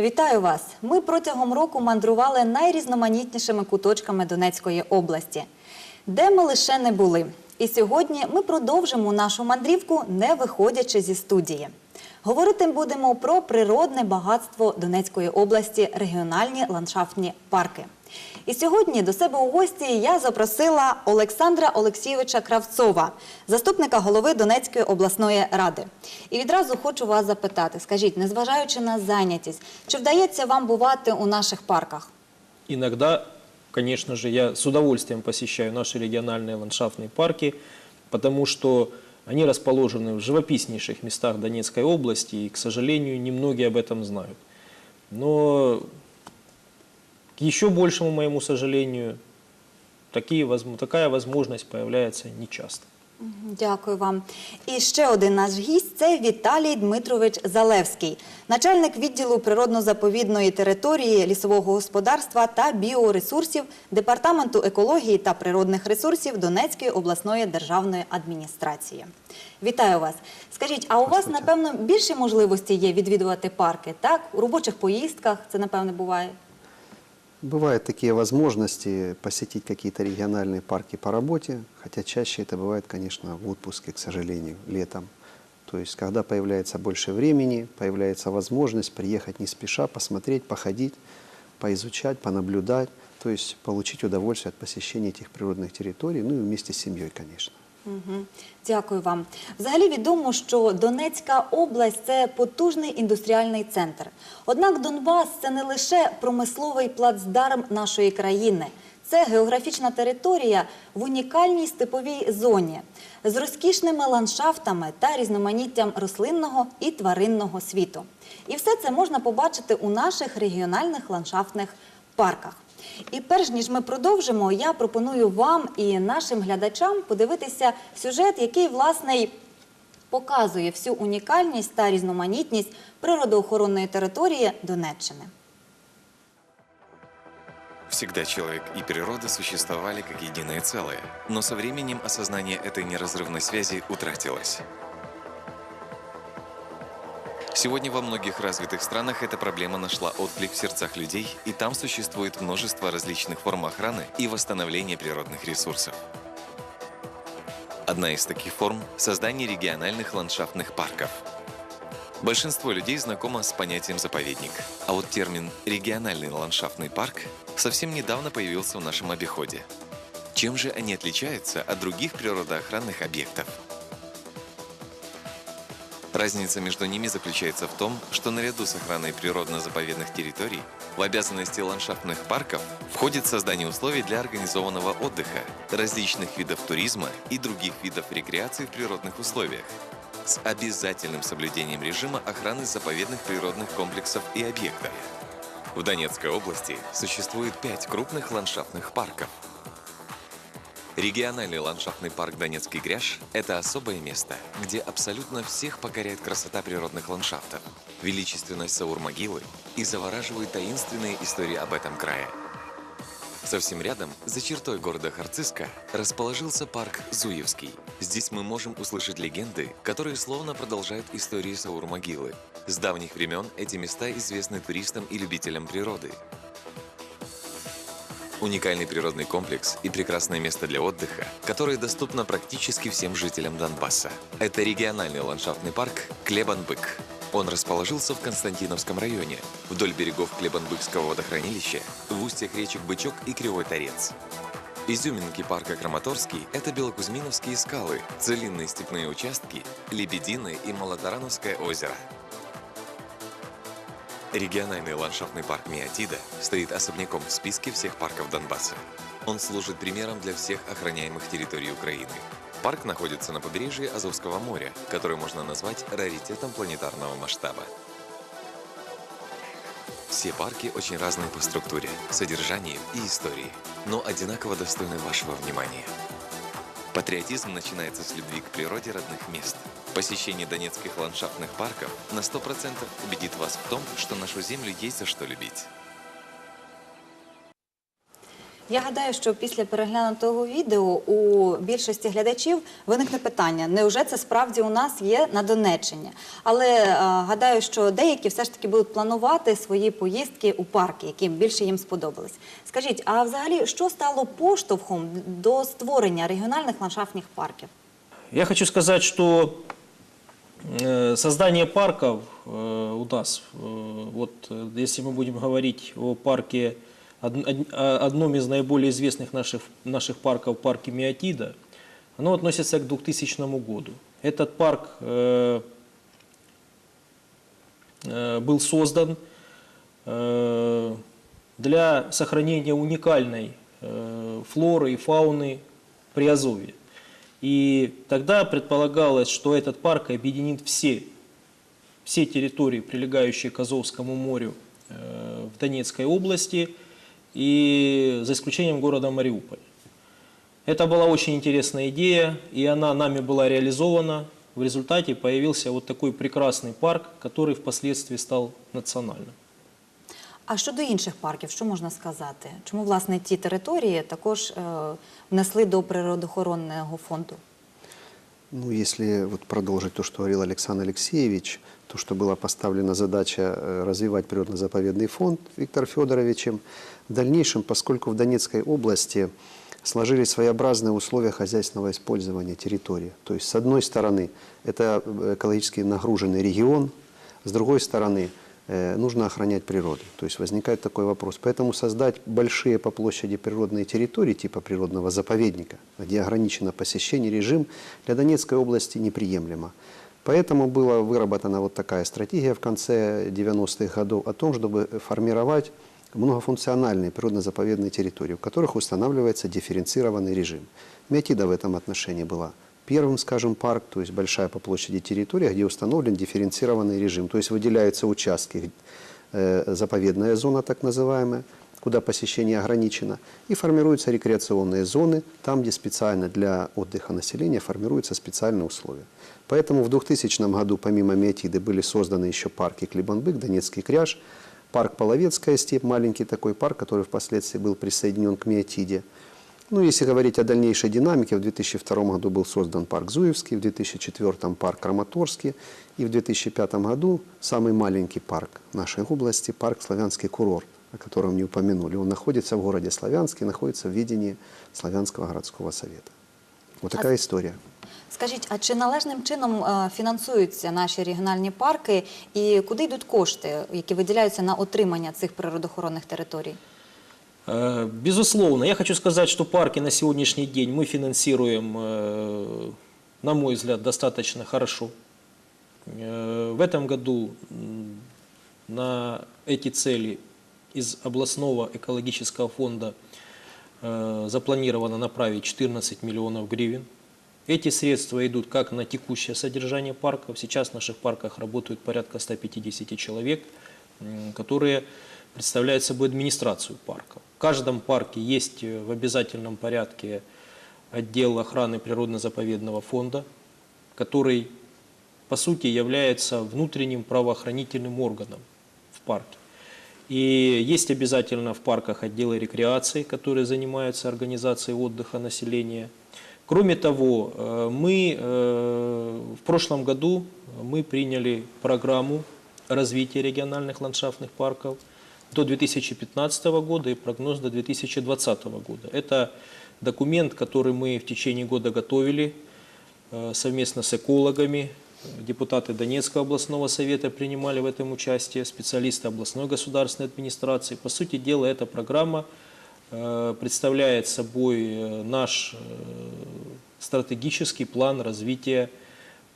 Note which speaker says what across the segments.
Speaker 1: Вітаю вас! Ми протягом року мандрували найрізноманітнішими куточками Донецької області, де ми лише не були. І сьогодні ми продовжимо нашу мандрівку, не виходячи зі студії. Говорити будемо про природне багатство Донецької області, регіональні ландшафтні парки. І сьогодні до себе у гості я запросила Олександра Олексійовича Кравцова, заступника голови Донецької обласної ради. І відразу хочу вас запитати: скажіть, незважаючи на зайнятість, чи вдається вам бувати у наших парках?
Speaker 2: Иногда, конечно же, я с удовольствием посещаю наши региональные ландшафтные парки, потому что они расположены в живописнейших местах Донецкой области, и, к сожалению, немногие об этом знают. Но к еще большему моему сожалению, такие, такая возможность появляется нечасто.
Speaker 1: Дякую вам. І ще один наш гість це Віталій Дмитрович Залевський, начальник відділу природно-заповідної території лісового господарства та біоресурсів Департаменту екології та природних ресурсів Донецької обласної державної адміністрації. Вітаю вас. Скажіть, а у вас напевно більше можливості є відвідувати парки? Так, у робочих поїздках це напевне буває.
Speaker 3: Бывают такие возможности посетить какие-то региональные парки по работе, хотя чаще это бывает, конечно, в отпуске, к сожалению, летом. То есть, когда появляется больше времени, появляется возможность приехать не спеша, посмотреть, походить, поизучать, понаблюдать, то есть получить удовольствие от посещения этих природных территорий, ну и вместе с семьей, конечно.
Speaker 1: Дякую вам. Взагалі відомо, що Донецька область це потужний індустріальний центр. Однак Донбас це не лише промисловий плацдарм нашої країни. Це географічна територія в унікальній степовій зоні з розкішними ландшафтами та різноманіттям рослинного і тваринного світу. І все це можна побачити у наших регіональних ландшафтних парках. І перш ніж ми продовжимо, я пропоную вам і нашим глядачам подивитися сюжет, який власне показує всю унікальність та різноманітність природоохоронної території Донеччини.
Speaker 4: Всегда человек и природа существовали как единое целое, но со временем осознание этой неразрывной связи утратилось. Сегодня во многих развитых странах эта проблема нашла отклик в сердцах людей, и там существует множество различных форм охраны и восстановления природных ресурсов. Одна из таких форм – создание региональных ландшафтных парков. Большинство людей знакомо с понятием «заповедник», а вот термин «региональный ландшафтный парк» совсем недавно появился в нашем обиходе. Чем же они отличаются от других природоохранных объектов? Разница между ними заключается в том, что наряду с охраной природно-заповедных территорий в обязанности ландшафтных парков входит создание условий для организованного отдыха, различных видов туризма и других видов рекреации в природных условиях с обязательным соблюдением режима охраны заповедных природных комплексов и объектов. В Донецкой области существует пять крупных ландшафтных парков. Региональный ландшафтный парк Донецкий Гряж – это особое место, где абсолютно всех покоряет красота природных ландшафтов, величественность Саур-могилы и завораживают таинственные истории об этом крае. Совсем рядом, за чертой города Харциска, расположился парк Зуевский. Здесь мы можем услышать легенды, которые словно продолжают истории Саур-могилы. С давних времен эти места известны туристам и любителям природы. Уникальный природный комплекс и прекрасное место для отдыха, которое доступно практически всем жителям Донбасса. Это региональный ландшафтный парк Клебан-Бык. Он расположился в Константиновском районе, вдоль берегов Клебан-Быкского водохранилища, в устьях речек Бычок и Кривой Торец. Изюминки парка Краматорский – это Белокузьминовские скалы, целинные степные участки, Лебединое и Молотарановское озеро. Региональный ландшафтный парк Миотида стоит особняком в списке всех парков Донбасса. Он служит примером для всех охраняемых территорий Украины. Парк находится на побережье Азовского моря, которое можно назвать раритетом планетарного масштаба. Все парки очень разные по структуре, содержанию и истории, но одинаково достойны вашего внимания. Патриотизм начинается с любви к природе родных мест. Посещение донецких ландшафтных парков на 100% убедит вас в том, что нашу землю есть за что любить.
Speaker 1: Я гадаю, що після переглянутого відео у більшості глядачів виникне питання: невже це справді у нас є на Донеччині? Але е, гадаю, що деякі все ж таки будуть планувати свої поїздки у парки, які більше їм сподобались. Скажіть, а взагалі що стало поштовхом до створення регіональних ландшафтних парків?
Speaker 2: Я хочу сказать, что э, создание парков э, у нас, э, вот э, если мы будем говорить о парке, одном из наиболее известных наших, наших парков, парке Миотида, оно относится к 2000 году. Этот парк э, э, был создан э, для сохранения уникальной э, флоры и фауны Приазовья. И тогда предполагалось, что этот парк объединит все, все территории, прилегающие к Азовскому морю э, в Донецкой области, и за исключением города Мариуполь. Это была очень интересная идея, и она нами была реализована. В результате появился вот такой прекрасный парк, который впоследствии стал национальным.
Speaker 1: А щодо інших парків, що можна сказати? Чому власне ті території також е, внесли до природоохоронного фонду?
Speaker 3: Ну, если вот продолжить то, что говорил Александр Алексеевич, то, что была поставлена задача э, развивать природно-заповедный фонд Виктором Федоровичем, в дальнейшем, поскольку в Донецкой области сложились своеобразные условия хозяйственного использования территории. То есть, с одной стороны, это э, экологически нагруженный регион, с другой стороны, э, нужно охранять природу. То есть возникает такой вопрос. Поэтому создать большие по площади природные территории типа природного заповедника, где ограничено посещение, режим для Донецкой области неприемлемо. Поэтому была выработана вот такая стратегия в конце 90-х годов о том, чтобы формировать многофункциональные природно-заповедные территории, в которых устанавливается дифференцированный режим. Метида в этом отношении была первым, скажем, парк, то есть большая по площади территория, где установлен дифференцированный режим, то есть выделяются участки, э, заповедная зона так называемая, куда посещение ограничено, и формируются рекреационные зоны, там, где специально для отдыха населения формируются специальные условия. Поэтому в 2000 году помимо Метиды были созданы еще парки Клибанбык, Донецкий кряж, парк Половецкая степь, маленький такой парк, который впоследствии был присоединен к Миотиде. Ну, если говорить о дальнейшей динамике, в 2002 году был создан парк Зуевский, в 2004 парк Краматорский, и в 2005 году самый маленький парк нашей области, парк Славянский курорт, о котором не упомянули. Он находится в городе Славянске, находится в видении Славянского городского совета. Вот такая история.
Speaker 1: Скажіть, а чи належним чином е, фінансуються наші регіональні парки і куди йдуть кошти, які виділяються на отримання цих природоохоронних територій?
Speaker 2: Э, Безусловно, я хочу сказать, что парки на сегодняшний день мы финансируем, э, на мой взгляд, достаточно хорошо. Э, В этом году на эти цели из областного экологического фонда запланировано направить 14 миллионов гривен. Эти средства идут как на текущее содержание парков. Сейчас в наших парках работают порядка 150 человек, которые представляют собой администрацию парка. В каждом парке есть э, в обязательном порядке отдел охраны природно-заповедного фонда, который по сути является внутренним правоохранительным органом в парке. И есть обязательно в парках отделы рекреации, которые занимаются организацией отдыха населения. Кроме того, э, мы э, в прошлом году мы приняли программу развития региональных ландшафтных парков до 2015 года и прогноз до 2020 года. Это документ, который мы в течение года готовили э, совместно с экологами. Депутаты Донецкого областного совета принимали в этом участие, специалисты областной государственной администрации. По сути дела, эта программа э, представляет собой э, наш стратегический план развития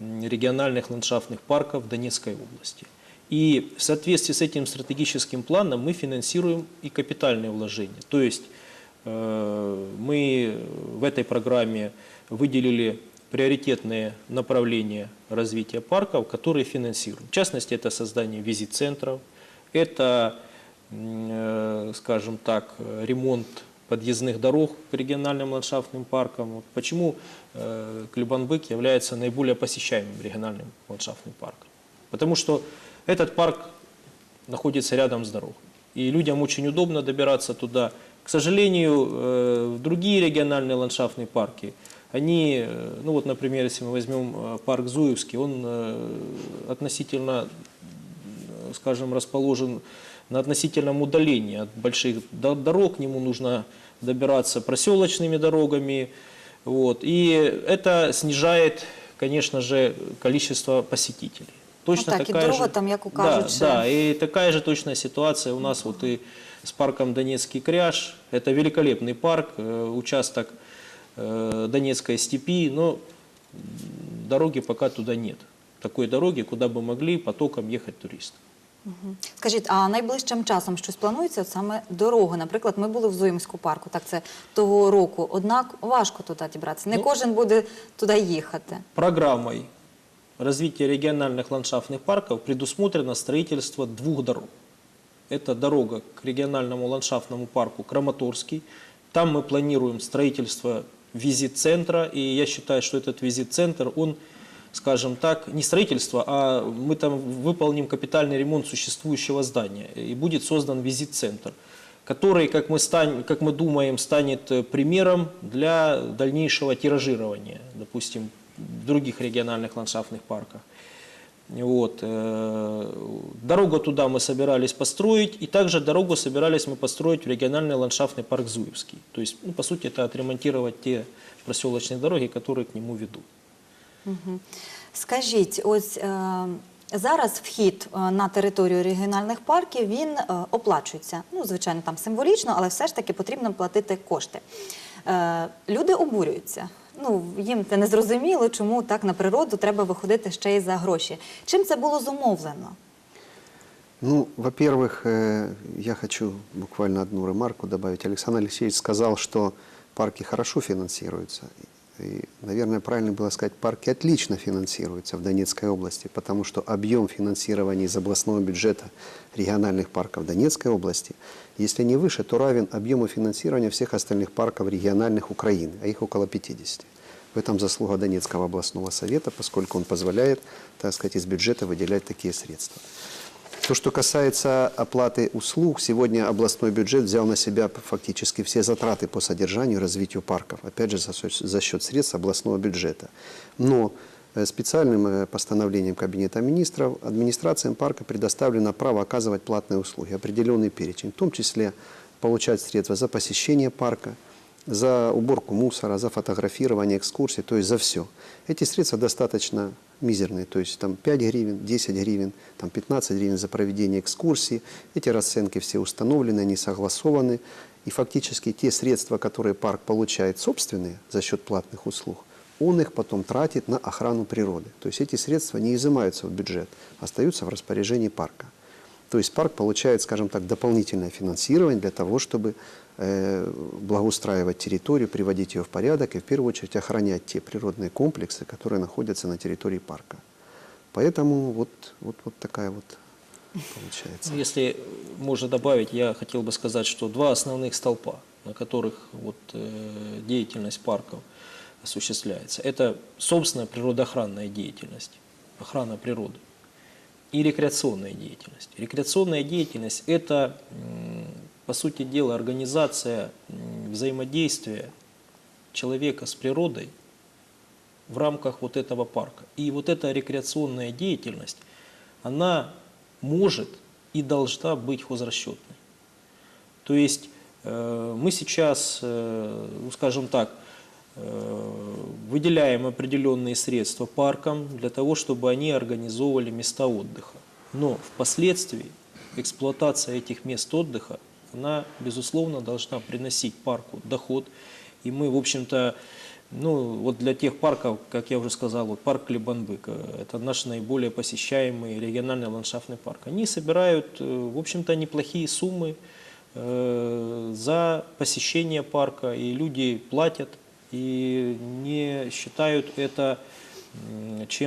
Speaker 2: региональных ландшафтных парков Донецкой области. И в соответствии с этим стратегическим планом мы финансируем и капитальные вложения. То есть э, мы в этой программе выделили приоритетные направления развития парков, которые финансируем. В частности, это создание визит-центров, это, э, скажем так, ремонт подъездных дорог к региональным ландшафтным паркам. Вот почему э, Клюбанбык является наиболее посещаемым региональным ландшафтным парком? Потому что этот парк находится рядом с дорогой. И людям очень удобно добираться туда К сожалению, э, другие региональные ландшафтные парки, они, э, ну вот, например, если мы возьмем э, парк Зуевский, он относительно, скажем, расположен на относительном удалении от больших до- дорог, к нему нужно добираться проселочными дорогами, вот, и это снижает, конечно же, количество посетителей. Точно
Speaker 1: Ну так, и
Speaker 2: такая
Speaker 1: дорога
Speaker 2: же,
Speaker 1: там, як у
Speaker 2: да,
Speaker 1: кажуть,
Speaker 2: да, и такая же точная ситуация у нас вот и с парком Донецкий кряж. Это великолепный парк, э, участок э, Донецкой степи, но м, дороги пока туда нет. Такой дороги, куда бы могли потоком ехать туристы.
Speaker 1: Скажіть, а найближчим часом щось планується от саме дороги? Наприклад, ми були в Зуїмську парку, так це того року. Однак важко туди дібратися. Не
Speaker 2: Ну,
Speaker 1: кожен буде туди їхати.
Speaker 2: Программой развития региональных ландшафтных парков предусмотрено строительство двух дорог. Это дорога к региональному ландшафтному парку Краматорский. Там мы планируем строительство визит-центра, и я считаю, что этот визит-центр, он, скажем так, не строительство, а мы там выполним капитальный ремонт существующего здания, и будет создан визит-центр, который, как мы, стань- как мы думаем, станет примером для дальнейшего тиражирования, допустим, других региональных ландшафтных парках. Вот. э, Дорогу туда мы собирались построить, и также дорогу собирались мы построить в региональный ландшафтный парк Зуевский. То есть, ну, по сути, это отремонтировать те проселочные дороги, которые к нему ведут.
Speaker 1: Скажіть, ось е, зараз вхід е, на територію регіональних парків він е, оплачується. Ну, звичайно, там символічно, але все ж таки потрібно платити кошти. Е, люди обурюються. Ну, їм це не зрозуміло, чому так на природу треба виходити ще й за гроші. Чим це було зумовлено?
Speaker 3: Ну, во-первых, э, я хочу буквально одну ремарку добавить. Александр Алексеевич сказал, что парки хорошо финансируются. И, наверное, правильно было сказать, парки отлично финансируются в Донецкой области, потому что объем финансирования из областного бюджета региональных парков Донецкой области, если не выше, то равен объему финансирования всех остальных парков региональных Украины, а их около 50. В этом заслуга Донецкого областного совета, поскольку он позволяет, так сказать, из бюджета выделять такие средства. То, что касается оплаты услуг, сегодня областной бюджет взял на себя фактически все затраты по содержанию и развитию парков, опять же, за, за счет средств областного бюджета. Но э, специальным э, постановлением Кабинета министров администрациям парка предоставлено право оказывать платные услуги, определенный перечень, в том числе получать средства за посещение парка, за уборку мусора, за фотографирование экскурсий, то есть за все. Эти средства достаточно мизерные, то есть там 5 гривен, 10 гривен, там 15 гривен за проведение экскурсии. Эти расценки все установлены, они согласованы. И фактически те средства, которые парк получает собственные за счет платных услуг, он их потом тратит на охрану природы. То есть эти средства не изымаются в бюджет, остаются в распоряжении парка. То есть парк получает, скажем так, дополнительное финансирование для того, чтобы э, благоустраивать территорию, приводить ее в порядок и в первую очередь охранять те природные комплексы, которые находятся на территории парка. Поэтому вот, вот, вот такая вот получается.
Speaker 2: Ну, Если можно добавить, я хотел бы сказать, что два основных столпа, на которых вот, э, деятельность парков осуществляется, это собственная природоохранная деятельность, охрана природы и рекреационная деятельность. Рекреационная деятельность – это, по сути дела, организация взаимодействия человека с природой в рамках вот этого парка. И вот эта рекреационная деятельность, она может и должна быть хозрасчетной. То есть э, мы сейчас, э, ну, скажем так, выделяем определенные средства паркам для того, чтобы они организовывали места отдыха. Но впоследствии эксплуатация этих мест отдыха, она, безусловно, должна приносить парку доход. И мы, в общем-то, ну, вот для тех парков, как я уже сказал, вот парк Клебанбык, э, это наш наиболее посещаемый региональный ландшафтный парк. Они собирают, э, в общем-то, неплохие суммы э, за посещение парка, и люди платят и не считают это чем